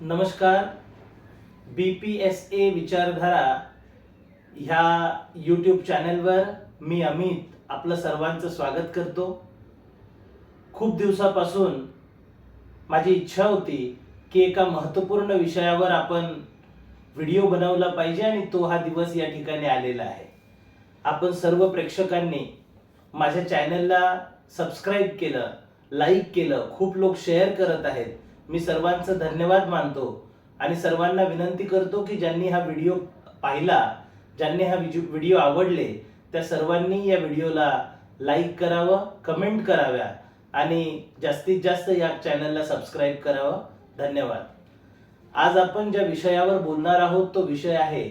नमस्कार. बी P S A विचारधारा ह्या यूट्यूब चॅनलवर मी अमित आपलं सर्वांचं स्वागत करतो. खूप दिवसापासून माझी इच्छा होती की एका महत्त्वपूर्ण विषयावर आपण व्हिडिओ बनवला पाहिजे आणि तो हा दिवस या ठिकाणी आलेला आहे. आपण सर्व प्रेक्षकांनी माझ्या चॅनलला सबस्क्राईब केलं लाईक केलं खूप लोक शेअर करत आहेत. मी सर्वांचं धन्यवाद मानतो आणि सर्वांना विनंती करतो की ज्यांनी हा व्हिडिओ पाहिला ज्यांनी हा विजु- व्हिडिओ आवडले त्या सर्वांनी या व्हिडिओला लाईक करावं कमेंट कराव्या आणि जास्तीत जास्त या चॅनलला सबस्क्राईब करावं. धन्यवाद. आज आपण ज्या विषयावर बोलणार आहोत तो विषय आहे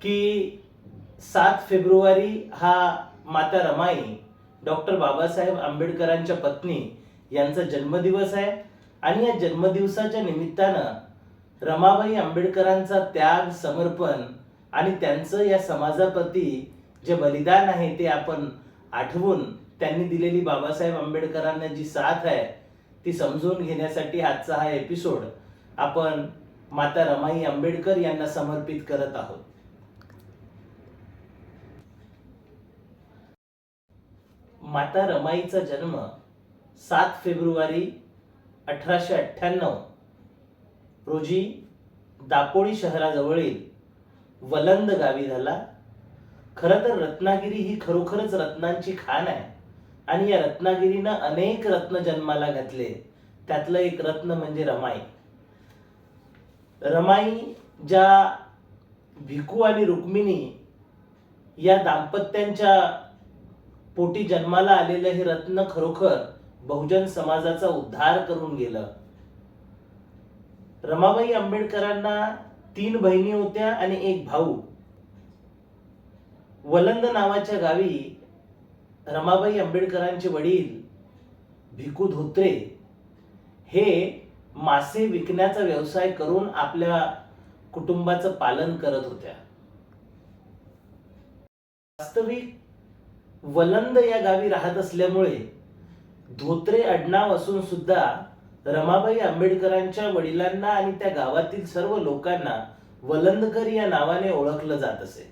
की सात फेब्रुवारी हा माता रमाई डॉक्टर बाबासाहेब आंबेडकरांच्या पत्नी यांचा जन्मदिवस आहे. आणि या जन्मदिवसाच्या निमित्तानं रमाबाई आंबेडकरांचा त्याग समर्पण आणि त्यांचं या समाजाप्रती जे बलिदान आहे ते आपण आठवून त्यांनी दिलेली बाबासाहेब आंबेडकरांना जी साथ आहे ती समजून घेण्यासाठी आजचा हा एपिसोड आपण माता रमाई आंबेडकर यांना समर्पित करत आहोत. माता रमाईचा जन्म सात फेब्रुवारी अठराशे अठ्ठ्याण्णव रोजी दापोळी शहराजवळील वलंद गावी झाला. खरं तर रत्नागिरी ही खरोखरच रत्नांची खाण आहे. आणि या रत्नागिरीनं अनेक रत्न जन्माला घातले. त्यातलं एक रत्न म्हणजे रमाई. रमाई ज्या भिकू आणि रुक्मिणी या दाम्पत्यांच्या पोटी जन्माला आलेलं हे रत्न खरोखर बहुजन समाजाचा उद्धार करून गेलं. रमाबाई आंबेडकरांना तीन बहिणी होत्या आणि एक भाऊ. वलंद नावाच्या गावी रमाबाई आंबेडकरांचे वडील भिकू धोत्रे हे मासे विकण्याचा व्यवसाय करून आपल्या कुटुंबाचं पालन करत होत्या. वास्तविक वलंद या गावी राहत असल्यामुळे धोत्रे आडनाव असून सुद्धा रमाबाई आंबेडकरांच्या वडिलांना आणि त्या गावातील सर्व लोकांना वलंदकर या नावाने ओळखलं जात असे.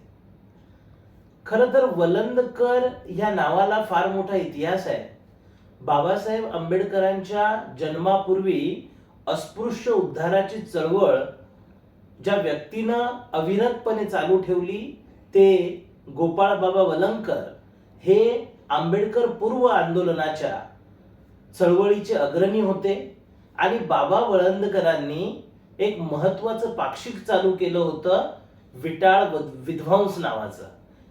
खर तर वलंदकर या नावाला फार मोठा इतिहास आहे. बाबासाहेब आंबेडकरांच्या जन्मापूर्वी अस्पृश्य उद्धाराची चळवळ ज्या व्यक्तीनं अविरतपणे चालू ठेवली ते गोपाळ बाबा वलंकर हे आंबेडकर पूर्व आंदोलनाच्या चळवळीचे अग्रणी होते आणि बाबा वळंदकरांनी एक महत्वाचं पाक्षिक चालू केलं होतं विटाळ विध्वंस नावाचं.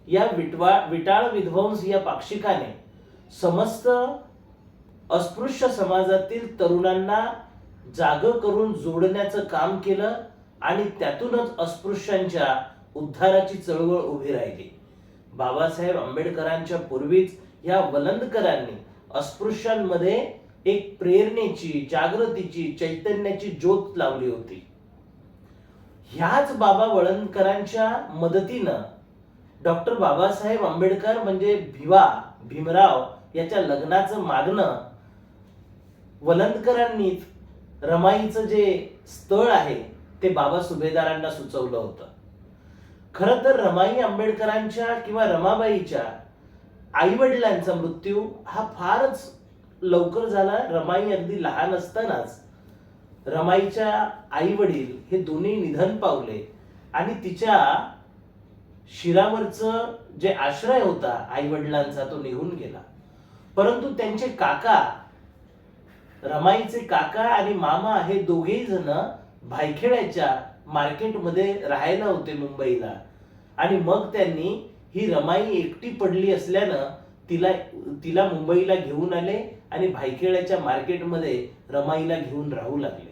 या विटवा विटाळ विध्वंस या पाक्षिकाने समस्त अस्पृश्य समाजातील तरुणांना जाग करून जोडण्याचं काम केलं आणि त्यातूनच अस्पृश्यांच्या उद्धाराची चळवळ उभी राहिली. बाबासाहेब आंबेडकरांच्या पूर्वीच या वलंदकरांनी अस्पृश्यांमध्ये एक प्रेरणेची जागृतीची चैतन्याची ज्योत लावली होती. ह्याच बाबा वळंदकरांच्या मदतीनं डॉक्टर बाबासाहेब आंबेडकर म्हणजे भिवा भीमराव याच्या लग्नाचं मागणं वलंदकरांनीच रमाईचं जे स्थळ आहे ते बाबा सुभेदारांना सुचवलं होतं. खरं तर रमाई आंबेडकरांच्या किंवा रमाबाईच्या आई वडिलांचा मृत्यू हा फारच लवकर झाला रमाई अगदी लहान असतानाच. रमाईच्या आई वडील हे दोन्ही निधन पावले आणि तिच्या शिरावरचं जे आश्रय होता आई वडिलांचा तो निघून गेला. परंतु त्यांचे काका रमाईचे काका आणि मामा हे दोघेही जण भायखेड्याच्या मार्केटमध्ये राहायला होते मुंबईला. आणि मग त्यांनी ही रमाई एकटी पडली असल्यानं तिला तिला मुंबईला घेऊन आले आणि भायखेड्याच्या मार्केटमध्ये रमाईला घेऊन राहू लागले.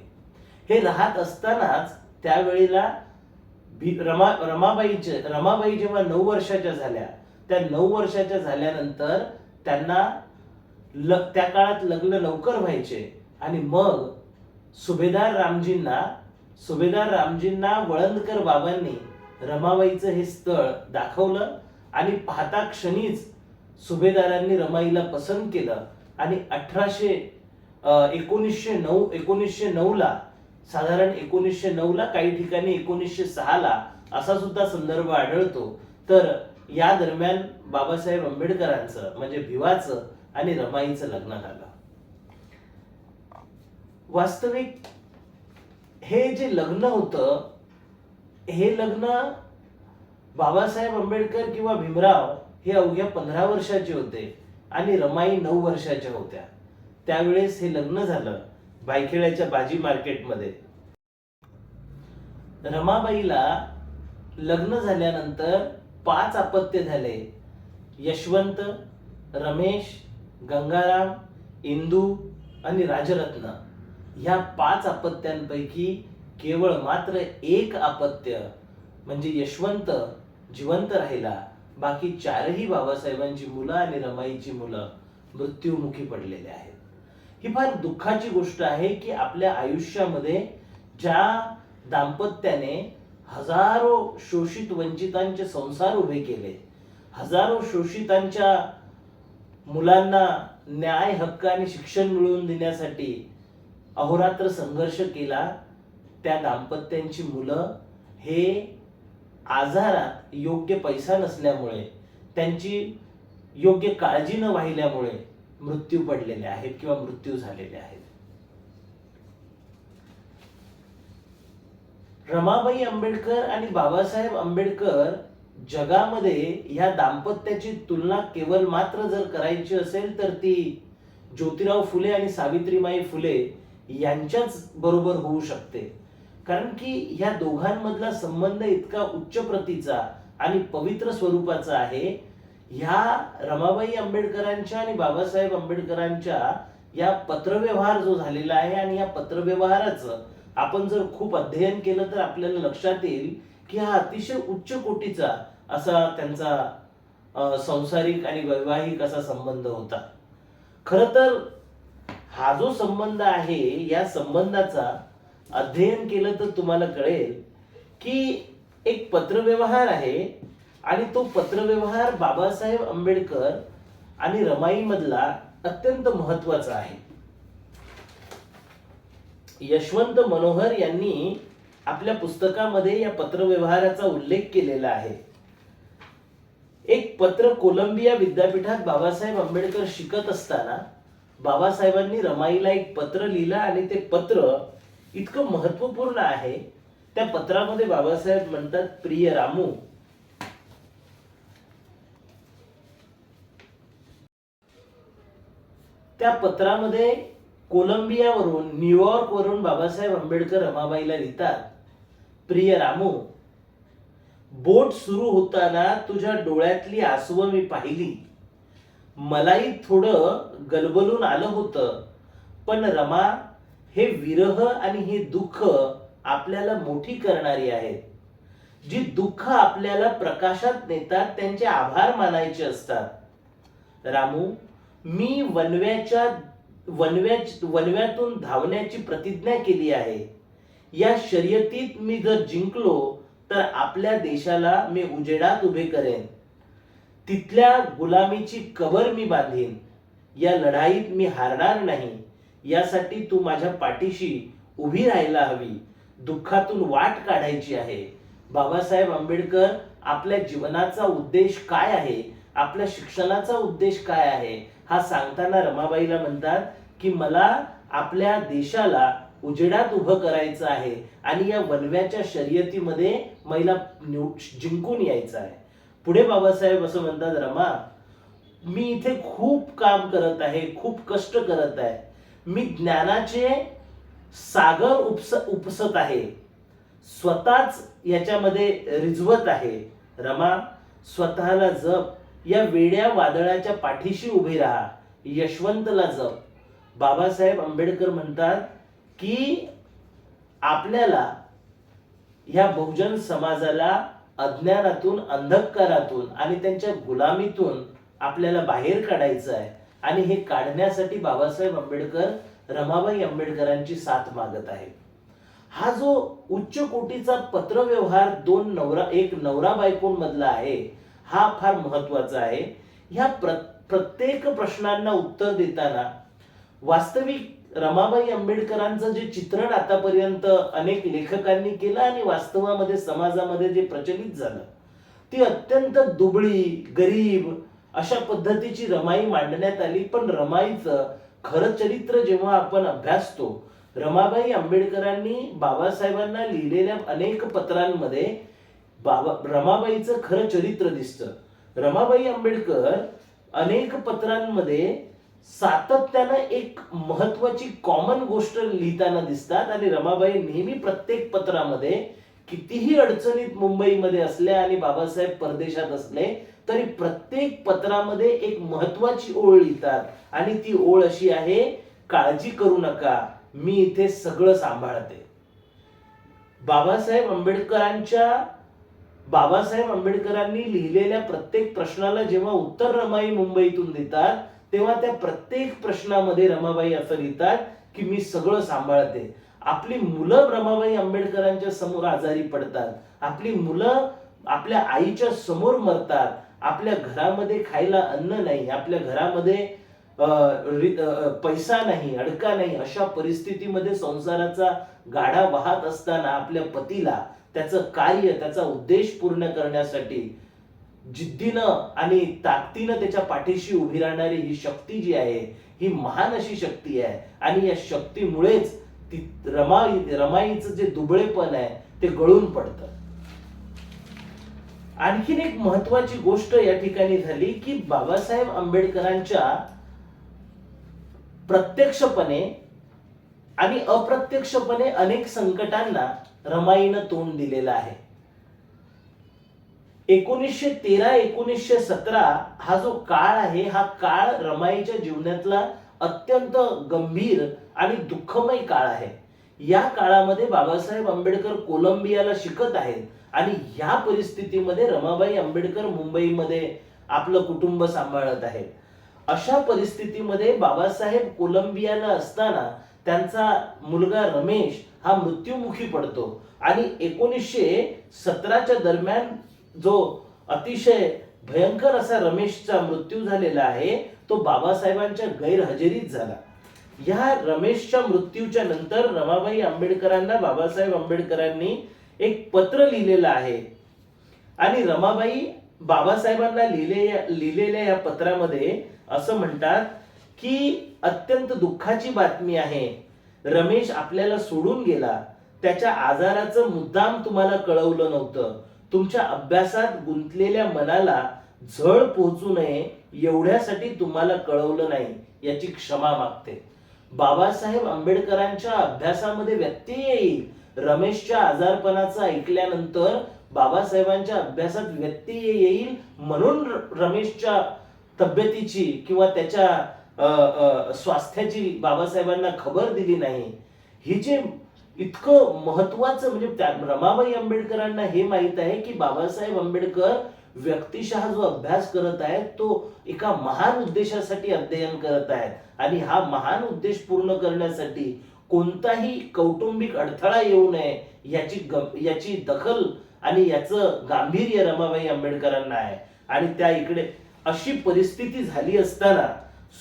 हे राहत असतानाच त्यावेळेला भी- रमा रमाबाईचे रमाबाई जेव्हा नऊ वर्षाच्या झाल्या त्या नऊ वर्षाच्या झाल्यानंतर त्यांना ल त्या काळात लग्न लवकर व्हायचे आणि मग सुभेदार रामजींना सुभेदार रामजींना वळंदकर बाबांनी रमाबाईचं हे स्थळ दाखवलं आणि पाहता क्षणीच सुभेदारांनी रमाईला पसंत केलं आणि अठराशे एकोणीसशे नऊ एकोणीसशे नऊ ला साधारण एकोणीसशे नऊ ला काही ठिकाणी एकोणीसशे सहा ला असा सुद्धा संदर्भ आढळतो. तर या दरम्यान बाबासाहेब आंबेडकरांचं म्हणजे भिवाचं आणि रमाईचं लग्न झालं. वास्तविक हे जे लग्न होतं हे लग्न बाबासाहेब आंबेडकर किंवा भीमराव हे अवघ्या पंधरा वर्षाचे होते आणि रमाई नऊ वर्षाच्या होत्या. त्यावेळेस हे लग्न झालं बायखेड्याच्या बाजी मार्केटमध्ये. रमाबाईला लग्न झाल्यानंतर पाच अपत्य झाले. यशवंत रमेश गंगाराम इंदू आणि राजरत्न. ह्या पाच अपत्यांपैकी केवळ मात्र एक अपत्य म्हणजे यशवंत जिवंत राहिला. बाकी चारही बाबासाहेबांची मुलं आणि रमाईची मुलं मृत्यूमुखी पडलेले आहेत. ही फार दुःखाची गोष्ट आहे की आपल्या आयुष्यामध्ये ज्या दाम्पत्याने हजारो शोषित वंचितांचे संसार उभे केले हजारो शोषितांच्या मुलांना न्याय हक्क आणि शिक्षण मिळवून देण्यासाठी अहोरात्र संघर्ष केला त्या दाम्पत्यांची मुलं हे आजारात योग्य पैसा नसल्यामुळे त्यांची योग्य काळजी न वाहिल्यामुळे मृत्यू पडलेले आहेत किंवा मृत्यू झालेले आहेत. रमाबाई आंबेडकर आणि बाबासाहेब आंबेडकर जगामध्ये ह्या दाम्पत्याची तुलना केवळ मात्र जर करायची असेल तर ती ज्योतिराव फुले आणि सावित्रीमाई फुले यांच्याच बरोबर होऊ शकते. कारण की ह्या दोघांमधला संबंध इतका उच्च प्रतीचा आणि पवित्र स्वरूपाचा आहे. ह्या रमाबाई आंबेडकरांच्या आणि बाबासाहेब आंबेडकरांच्या या पत्रव्यवहार जो झालेला आहे आणि या पत्रव्यवहाराचं आपण जर खूप अध्ययन केलं तर आपल्याला लक्षात येईल की हा अतिशय उच्च कोटीचा असा त्यांचा संसारिक आणि वैवाहिक असा संबंध होता. खर तर हा जो संबंध आहे या संबंधाचा अध्ययन केलं तर तुम्हाला कळेल की एक पत्रव्यवहार आहे आणि तो पत्रव्यवहार बाबासाहेब आंबेडकर आणि रमाई मधला अत्यंत महत्त्वाचा आहे. यशवंत मनोहर यांनी आपल्या पुस्तकामध्ये या पत्रव्यवहाराचा उल्लेख केलेला आहे. एक पत्र कोलंबिया विद्यापीठात बाबासाहेब आंबेडकर शिकत असताना बाबासाहेबांनी रमाईला एक पत्र लिहिलं आणि ते पत्र इतकं महत्त्वपूर्ण आहे. त्या पत्रामध्ये बाबासाहेब म्हणतात प्रिय रामू. त्या पत्रामध्ये कोलंबियावरून न्यूयॉर्क वरून बाबासाहेब आंबेडकर रमाबाईला लिहितात प्रिय रामू बोट सुरू होताना तुझ्या डोळ्यातली आसव मी पाहिली. मलाही थोडं गलबलून आलं होतं पण रमा हे विरह आणि हे दुःख आपल्याला मोठी करणारी आहेत. जी दुःख आपल्याला प्रकाशात नेतात त्यांचे आभार मानायचे असतात. रामू मी वनव्याच्या वनव्या वनव्यातून धावण्याची प्रतिज्ञा केली आहे. या शर्यतीत मी जर जिंकलो तर आपल्या देशाला मी उजेडात उभे करेन. तिथल्या गुलामीची कबर मी बांधीन. या लढाईत मी हारणार नाही. यासाठी तू माझ्या पाठीशी उभी राहायला हवी. दुःखातून वाट काढायची आहे. बाबासाहेब आंबेडकर आपल्या जीवनाचा उद्देश काय आहे? आपल्या शिक्षणाचा उद्देश काय आहे? हा सांगताना रमाबाईला म्हणतात की मला आपल्या देशाला उजेडात उभं करायचं आहे आणि या वनव्याच्या शर्यतीमध्ये महिला जिंकून यायचं आहे. पुढे बाबासाहेब असं म्हणतात रमा मी इथे खूप काम करत आहे खूप कष्ट करत आहे. मी ज्ञानाचे सागर उपस उपसत आहे. स्वतःच याच्यामध्ये रिझवत आहे. रमा स्वतःला जप. या वेड्या वादळाच्या पाठीशी उभे राहा. यशवंतला जप. बाबासाहेब आंबेडकर म्हणतात की आपल्याला ह्या बहुजन समाजाला अज्ञानातून अंधकारातून आणि त्यांच्या गुलामीतून आपल्याला बाहेर काढायचं आहे. आणि हे काढण्यासाठी बाबासाहेब आंबेडकर रमाबाई आंबेडकरांची साथ मागत आहे हा जो उच्च कोटीचा पत्रव्यवहार दोन नवरा एक नवरा बायकोंमधला आहे हा फार महत्त्वाचा आहे. ह्या प्र प्रत्येक प्रश्नांना उत्तर देताना वास्तविक रमाबाई आंबेडकरांचं जे चित्रण आतापर्यंत अनेक लेखकांनी केलं आणि वास्तवामध्ये समाजामध्ये जे प्रचलित झालं ती अत्यंत दुबळी गरीब अशा पद्धतीची रमाई मांडण्यात आली. पण रमाईचं खरं चरित्र जेव्हा आपण अभ्यासतो रमाबाई आंबेडकरांनी बाबासाहेबांना लिहिलेल्या अनेक पत्रांमध्ये बाबा रमाबाईचं खरं चरित्र दिसतं. रमाबाई आंबेडकर अनेक पत्रांमध्ये सातत्यानं एक महत्वाची कॉमन गोष्ट लिहिताना दिसतात आणि रमाबाई नेहमी प्रत्येक पत्रामध्ये कितीही अडचणीत मुंबईमध्ये असल्या आणि बाबासाहेब परदेशात असले तरी प्रत्येक पत्रामध्ये एक महत्वाची ओळ लिहितात. आणि ती ओळ अशी आहे काळजी करू नका मी इथे सगळं सांभाळते. बाबासाहेब आंबेडकरांच्या बाबासाहेब आंबेडकरांनी लिहिलेल्या प्रत्येक प्रश्नाला जेव्हा उत्तर रमाई मुंबईतून देतात तेव्हा त्या प्रत्येक प्रश्नामध्ये रमाबाई असं लिहितात की मी सगळं सांभाळते. आपली मुलं रमाबाई आंबेडकरांच्या समोर आजारी पडतात. आपली मुलं आपल्या आईच्या समोर मरतात. आपल्या घरामध्ये खायला अन्न नाही आपल्या घरामध्ये पैसा नाही अडका नाही अशा परिस्थितीमध्ये संसाराचा गाडा वाहत असताना आपल्या पतीला त्याचं कार्य त्याचा उद्देश पूर्ण करण्यासाठी जिद्दीनं आणि ताकदीनं त्याच्या पाठीशी उभी राहणारी ही शक्ती जी आहे ही महान अशी शक्ती आहे. आणि या शक्तीमुळेच ती रमाई रमाईचं जे दुबळेपण आहे ते गळून पडतं. आणखीन एक महत्वाची गोष्ट या ठिकाणी झाली की बाबासाहेब आंबेडकरांच्या प्रत्यक्षपणे आणि अप्रत्यक्षपणे अनेक संकटांना रमाईनं तोंड दिलेलं आहे. एकोणीसशे तेरा एकोणीसशे सतरा हा जो काळ आहे हा काळ रमाईच्या जीवनातला अत्यंत गंभीर आणि दुःखमय काळ आहे. या काळामध्ये बाबासाहेब आंबेडकर कोलंबियाला शिकत आहेत. आणि ह्या परिस्थितीमध्ये रमाबाई आंबेडकर मुंबईमध्ये आपलं कुटुंब सांभाळत आहेत. अशा परिस्थितीमध्ये बाबासाहेब कोलंबियाला असताना त्यांचा मुलगा रमेश हा मृत्युमुखी पडतो. आणि एकोणीसशे सतराच्या दरम्यान जो अतिशय भयंकर असा रमेशचा मृत्यू झालेला आहे तो बाबासाहेबांच्या गैरहजेरीत झाला. या रमेशच्या मृत्यूच्या नंतर रमाबाई आंबेडकरांना बाबासाहेब आंबेडकरांनी एक पत्र लिहिलेलं आहे. आणि रमाबाई बाबासाहेबांना लिहिले लिहिलेल्या या पत्रामध्ये असं म्हणतात की अत्यंत दुःखाची बातमी आहे. रमेश आपल्याला सोडून गेला. त्याच्या आजाराचं मुद्दाम तुम्हाला कळवलं नव्हतं. तुमच्या अभ्यासात गुंतलेल्या मनाला झळ पोहोचू नये एवढ्यासाठी तुम्हाला कळवलं नाही याची क्षमा मागते. बाबासाहेब आंबेडकरांच्या अभ्यासामध्ये व्यत्यय येईल. रमेशच्या आजारपणाचं ऐकल्यानंतर बाबासाहेबांच्या अभ्यासात व्यत्यय येईल म्हणून रमेशच्या तब्येतीची किंवा त्याच्या स्वास्थ्याची बाबासाहेबांना खबर दिली नाही. ही जे इतकं महत्वाचं म्हणजे त्या रमाबाई आंबेडकरांना हे माहीत आहे की बाबासाहेब आंबेडकर व्यक्तिशः जो अभ्यास करत आहेत तो एका महान उद्देशासाठी अध्ययन करत आहेत. आणि हा महान उद्देश पूर्ण करण्यासाठी कोणताही कौटुंबिक अडथळा येऊ नये याची ग- याची दखल आणि याचं गांभीर्य रमाबाई आंबेडकरांना आहे. आणि त्या इकडे अशी परिस्थिती झाली असताना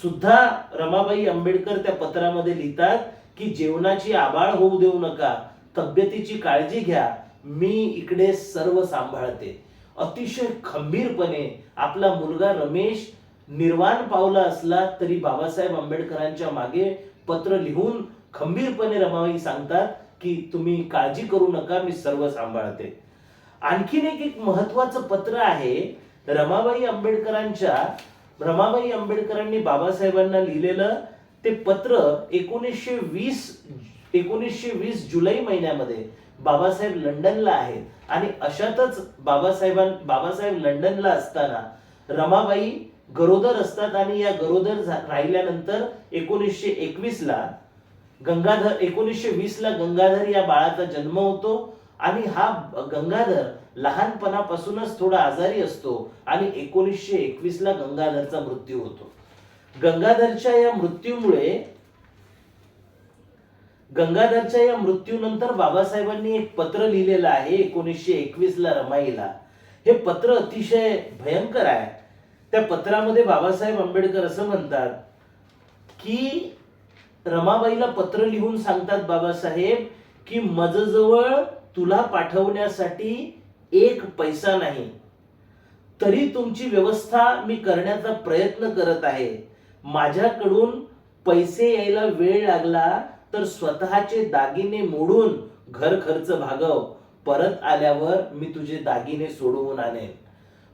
सुद्धा रमाबाई आंबेडकर त्या पत्रामध्ये लिहितात की जेवणाची आबाळ होऊ देऊ नका तब्येतीची काळजी घ्या मी इकडे सर्व सांभाळते. अतिशय खंबीरपणे आपला मुलगा रमेश निर्वाण पावला असला तरी बाबासाहेब आंबेडकरांच्या मागे पत्र लिहून खंबीरपणे रमाबाई सांगतात की तुम्ही काळजी करू नका मी सर्व सांभाळते. आणखीन एक एक महत्वाचं पत्र आहे रमाबाई आंबेडकरांच्या रमाबाई आंबेडकरांनी बाबासाहेबांना लिहिलेलं ते पत्र एकोणीसशे वीस एकोणीसशे वीस जुलै महिन्यामध्ये बाबासाहेब लंडनला आहेत. आणि अशातच बाबासाहेबां बाबासाहेब लंडनला असताना रमाबाई गरोदर असतात आणि या गरोदर झा- राहिल्यानंतर एकोणीसशे एकवीस ला गंगाधर एकोणीसशे वीस ला गंगाधर या बाळाचा जन्म होतो. आणि हा गंगाधर लहानपणापासूनच थोडा आजारी असतो आणि एकोणीसशे एकवीस ला गंगाधरचा मृत्यू होतो. गंगाधरच्या या मृत्यूमुळे गंगाधरच्या या मृत्यूनंतर बाबासाहेबांनी एक पत्र लिहिलेलं आहे एकोणीसशे एकवीस ला रमाईला. हे पत्र अतिशय भयंकर आहे. त्या पत्रामध्ये बाबासाहेब आंबेडकर असं म्हणतात की रमाबाईला पत्र लिहून सांगतात बाबासाहेब की मजजवळ तुला पाठवण्यासाठी एक पैसा नाही. तरी तुमची व्यवस्था मी करण्याचा प्रयत्न करत आहे. माझ्याकडून पैसे यायला वेळ लागला तर स्वतःचे दागिने मोडून घर खर्च भागव. परत आल्यावर मी तुझे दागिने सोडवून आणेन.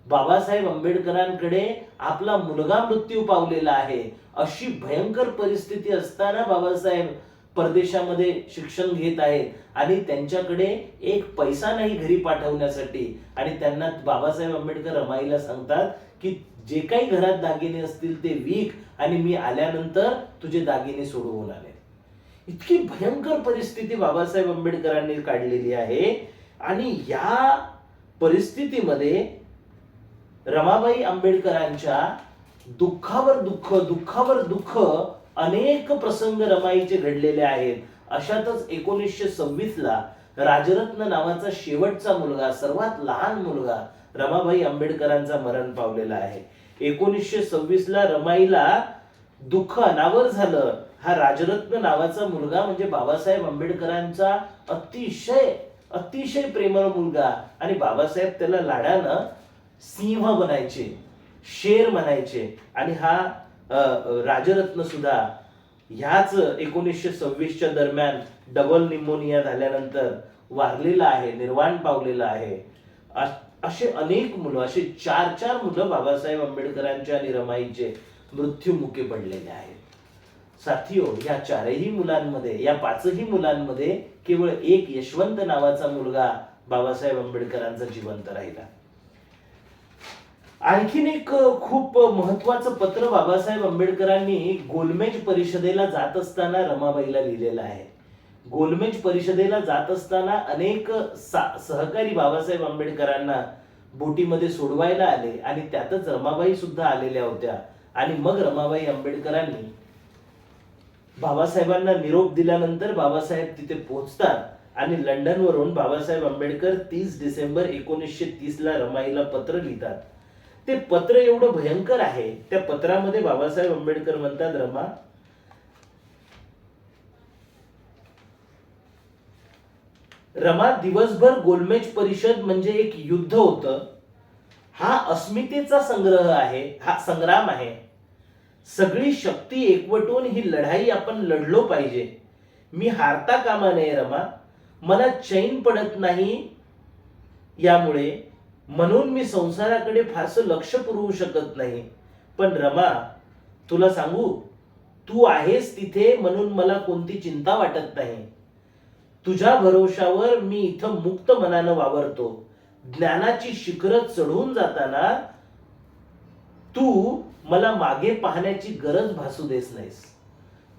बाबासाहेब आंबेडकरांकडे आपला मुलगा मृत्यू पावलेला आहे. अशी भयंकर परिस्थिती असताना बाबासाहेब परदेशामध्ये शिक्षण घेत आहेत आणि त्यांच्याकडे एक पैसा नाही घरी पाठवण्यासाठी. आणि त्यांना बाबासाहेब आंबेडकर रमाईला सांगतात की जे काही घरात दागिने असतील ते विक आणि मी आल्यानंतर तुझे दागिने सोडवून आले इतकी भयंकर परिस्थिती बाबासाहेब आंबेडकरांनी काढलेली आहे. आणि या परिस्थितीमध्ये रमाबाई आंबेडकरांच्या दुःखावर दुःख दुःखावर दुःख अनेक प्रसंग रमाईचे घडलेले आहेत. अशातच एकोणीसशे सव्वीस ला राजरत्न नावाचा शेवटचा मुलगा सर्वात लहान मुलगा रमाबाई आंबेडकरांचा मरण पावलेला आहे. एकोणीसशे सव्वीस ला रमाईला दुःख अनावर झालं. हा राजरत्न नावाचा मुलगा म्हणजे बाबासाहेब आंबेडकरांचा अतिशय अतिशय प्रेमळ मुलगा. आणि बाबासाहेब त्याला लाडानं सिंह म्हणायचे शेर म्हणायचे. आणि हा राजरत्न सुद्धा ह्याच एकोणीसशे सव्वीसच्या दरम्यान डबल निमोनिया झाल्यानंतर वारलेला आहे निर्वाण पावलेला आहे. असे अनेक मुलं असे चार चार मुलं बाबासाहेब आंबेडकरांच्या आणि रमाईचे पडलेले आहेत. साथियो हो, या चारही मुलांमध्ये या पाचही मुलांमध्ये केवळ एक यशवंत नावाचा मुलगा बाबासाहेब आंबेडकरांचा जिवंत राहिला. आणखीन एक खूप महत्वाचं पत्र बाबासाहेब आंबेडकरांनी गोलमेज परिषदेला जात असताना रमाबाईला लिहिलेलं आहे. गोलमेज परिषदेला जात असताना अनेक सहकारी बाबासाहेब आंबेडकरांना बोटीमध्ये सोडवायला आले आणि त्यातच रमाबाई सुद्धा आलेल्या होत्या. आणि मग रमाबाई आंबेडकरांनी बाबासाहेबांना निरोप दिल्यानंतर बाबासाहेब तिथे पोहोचतात आणि लंडनवरून बाबासाहेब आंबेडकर तीस डिसेंबर एकोणीसशे तीस ला रमाईला पत्र लिहितात. ते पत्र एवढं भयंकर आहे त्या पत्रामध्ये बाबासाहेब आंबेडकर म्हणतात रमा रमा दिवसभर गोलमेज परिषद म्हणजे एक युद्ध होतं. हा अस्मितेचा संग्रह आहे हा संग्राम आहे. सगळी शक्ती एकवटून ही लढाई आपण लढलो पाहिजे. मी हारता कामा नये रमा. मला चैन पडत नाही. यामुळे म्हणून मी संसाराकडे फारसं लक्ष पुरवू शकत नाही. पण रमा तुला सांगू तू आहेस तिथे म्हणून मला कोणती चिंता वाटत नाही. तुझ्या भरोशावर मी इथं मुक्त मनानं वावरतो. ज्ञानाची शिखरं चढून जाताना तू मला मागे पाहण्याची गरज भासू देस नाहीस.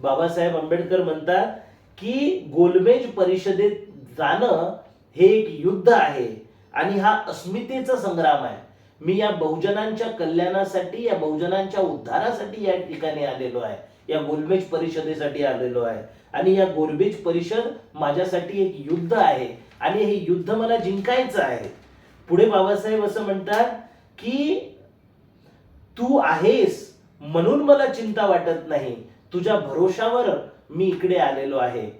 बाबासाहेब आंबेडकर म्हणतात की गोलमेज परिषदेत जाणं हे एक युद्ध आहे आणि हा अस्मितेचा संग्राम आहे. मी या बहुजनांच्या कल्याणासाठी या बहुजनांच्या उद्धारासाठी या ठिकाणी आलेलो आहे. या गोलमेज परिषदेसाठी आलेलो आहे. आणि या गोलमेज परिषद माझ्यासाठी एक युद्ध आहे आणि हे युद्ध मला जिंकायचं आहे. पुढे बाबासाहेब असं म्हणतात की तू आहेस म्हणून मला चिंता वाटत नाही. तुझ्या भरोशावर मी इकडे आलेलो आहे.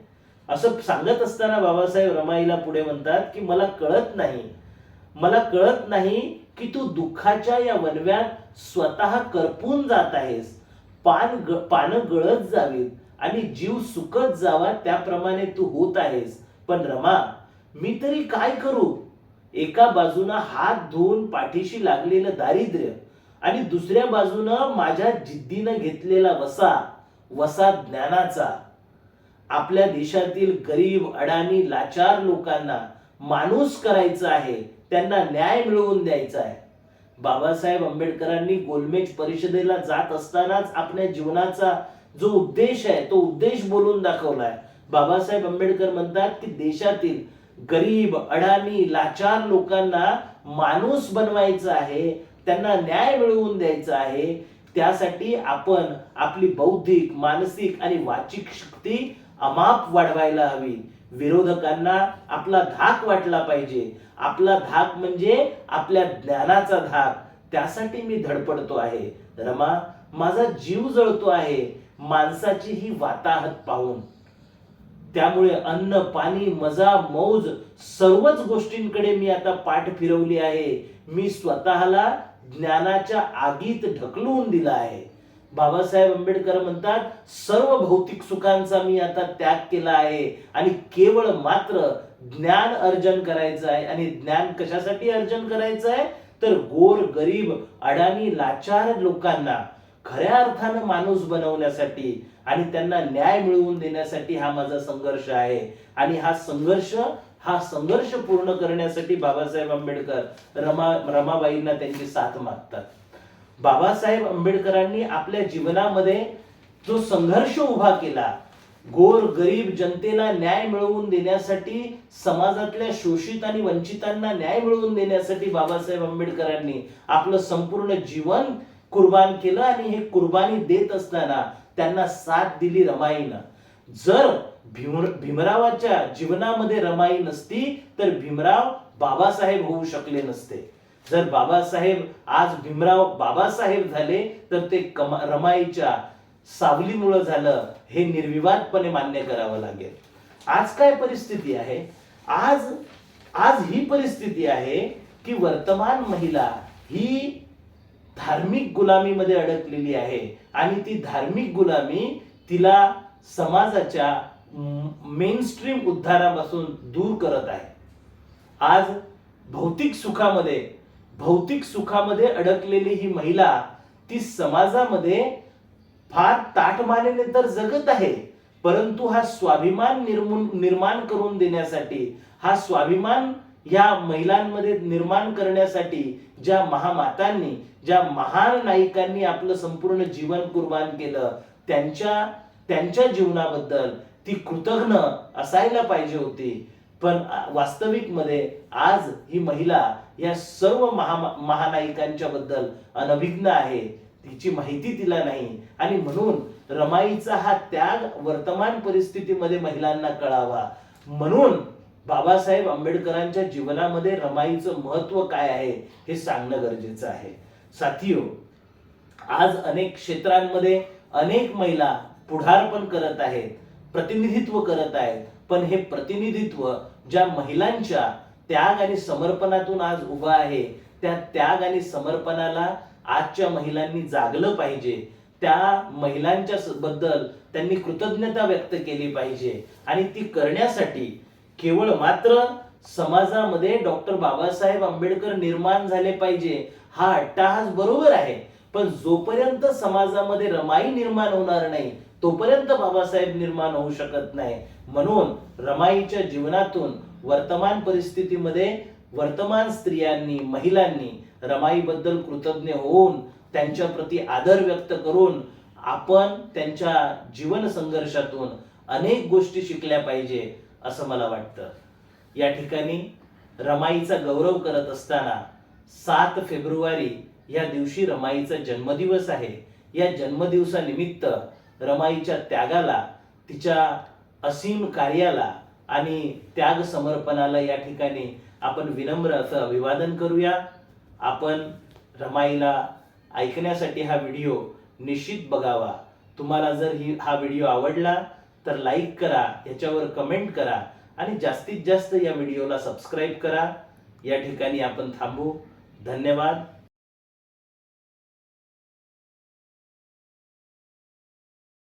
असं सांगत असताना बाबासाहेब रमाईला पुढे म्हणतात की मला कळत नाही. मला कळत नाही की तू दुःखाच्या या वनव्यात स्वतः करपून जात आहेस. पान ग पानं गळत जावीत आणि जीव सुकत जावा त्याप्रमाणे तू होत आहेस. पण रमा मी तरी काय करू? एका बाजूनं हात धुवून पाठीशी लागलेलं दारिद्र्य आणि दुसऱ्या बाजूनं माझ्या जिद्दीनं घेतलेला वसा वसा ज्ञानाचा. आपल्या देशातील गरीब अडाणी लाचार लोकांना माणूस करायचं आहे त्यांना न्याय मिळवून द्यायचा आहे. बाबासाहेब आंबेडकरांनी गोलमेज परिषदेला जात असतानाच आपल्या जीवनाचा जो उद्देश आहे तो उद्देश बोलून दाखवलाय. बाबासाहेब आंबेडकर म्हणतात की देशातील गरीब अडाणी लाचार लोकांना माणूस बनवायचं आहे त्यांना न्याय मिळवून द्यायचा आहे त्यासाठी आपण आपली बौद्धिक मानसिक आणि वाचिक शक्ती अमाप वाढवायला हवी. विरोधकांना आपला धाक वाटला पाहिजे. आपला धाक म्हणजे आपल्या ज्ञानाचा धाक. त्यासाठी मी धडपडतो आहे. रमा माझा जीव जळतो आहे. माणसाची ही वाताहत पाहून. त्यामुळे अन्न पाणी मजा मौज सर्वच गोष्टींकडे मी आता पाठ फिरवली आहे. मी स्वतःला ज्ञानाच्या आगीत ढकलवून दिला आहे. बाबासाहेब आंबेडकर म्हणतात सर्व भौतिक सुखांचा मी आता त्याग केला आहे आणि केवळ मात्र ज्ञान अर्जन करायचं आहे. आणि ज्ञान कशासाठी अर्जन करायचं आहे? तर गोर गरीब अडाणी लाचार लोकांना खऱ्या अर्थानं माणूस बनवण्यासाठी आणि त्यांना न्याय मिळवून देण्यासाठी हा माझा संघर्ष आहे. आणि हा संघर्ष हा संघर्ष पूर्ण करण्यासाठी बाबासाहेब आंबेडकर रमा रमाबाईंना त्यांची साथ मागतात. बाबासाहेब आंबेडकरांनी आपल्या जीवनामध्ये जो संघर्ष उभा केला गोर गरीब जनतेला न्याय मिळवून देण्यासाठी समाजातल्या शोषित आणि वंचितांना न्याय मिळवून देण्यासाठी बाबासाहेब आंबेडकरांनी आपलं संपूर्ण जीवन कुर्बान केलं आणि हे कुर्बानी देत असताना त्यांना साथ दिली रमाईनं. जर भीम भीमरावाच्या जीवनामध्ये रमाई नसती तर भीमराव बाबासाहेब होऊ शकले नसते. जर बाबासाहेब आज भीमराव बाबासाहेब झाले तर ते कमा रमाईच्या सावलीमुळं झालं हे निर्विवादपणे मान्य करावं लागेल. आज काय परिस्थिती आहे? आज आज ही परिस्थिती आहे की वर्तमान महिला ही धार्मिक गुलामीमध्ये अडकलेली आहे आणि ती धार्मिक गुलामी तिला समाजाच्या मेन स्ट्रीम उद्धारापासून दूर करत आहे. आज भौतिक सुखामध्ये भौतिक सुखामध्ये अडकलेली ही महिला ती समाजामध्ये फार ताटमानेने तर जगत आहे परंतु हा स्वाभिमान निर्मून निर्माण करून देण्यासाठी हा स्वाभिमान या महिलांमध्ये निर्माण करण्यासाठी ज्या महामातांनी ज्या महान नायिकांनी आपलं संपूर्ण जीवन कुर्बान केलं त्यांच्या त्यांच्या जीवनाबद्दल ती कृतज्ञ असायला पाहिजे होती. पण वास्तविकमध्ये आज ही महिला या सर्व महा महानायिकांच्या बद्दल अनभिज्ञ आहे. तिची माहिती तिला नाही. आणि म्हणून रमाईचा हा त्याग वर्तमान परिस्थितीमध्ये महिलांना कळावा. म्हणून बाबासाहेब आंबेडकरांच्या जीवनामध्ये रमाईचं महत्त्व काय आहे हे सांगणं गरजेचं आहे. साथियो आज अनेक क्षेत्रांमध्ये अनेक महिला पुढारपण करत आहेत प्रतिनिधित्व करत आहेत. पण हे प्रतिनिधित्व ज्या महिलांच्या त्याग आणि समर्पणातून आज उभं आहे त्या त्याग आणि समर्पणाला आजच्या महिलांनी जागलं पाहिजे. त्या महिलांच्या बद्दल त्यांनी कृतज्ञता व्यक्त केली पाहिजे. आणि ती करण्यासाठी केवळ मात्र समाजामध्ये डॉक्टर बाबासाहेब आंबेडकर निर्माण झाले पाहिजे हा अट्टाहास बरोबर आहे. पण जोपर्यंत समाजामध्ये रमाई निर्माण होणार नाही तोपर्यंत बाबासाहेब निर्माण होऊ शकत नाही. म्हणून रमाईच्या जीवनातून वर्तमान परिस्थितीमध्ये वर्तमान स्त्रियांनी महिलांनी रमाईबद्दल कृतज्ञ होऊन त्यांच्या प्रती आदर व्यक्त करून आपण त्यांच्या जीवन संघर्षातून अनेक गोष्टी शिकल्या पाहिजे असं मला वाटतं. या ठिकाणी रमाईचा गौरव करत असताना सात फेब्रुवारी या दिवशी रमाईचा जन्मदिवस आहे. या जन्मदिवसानिमित्त रमाईच्या त्यागाला तिच्या असीम कार्याला आणि त्याग समर्पणाला या ठिकाणी आपण विनम्र असं अभिवादन करूया. आपण रमाईला ऐकण्यासाठी हा व्हिडिओ निश्चित बघावा. तुम्हाला जर ही हा व्हिडिओ आवडला तर लाईक करा याच्यावर कमेंट करा आणि जास्तीत जास्त या व्हिडिओला सबस्क्राईब करा. या ठिकाणी आपण थांबू. धन्यवाद.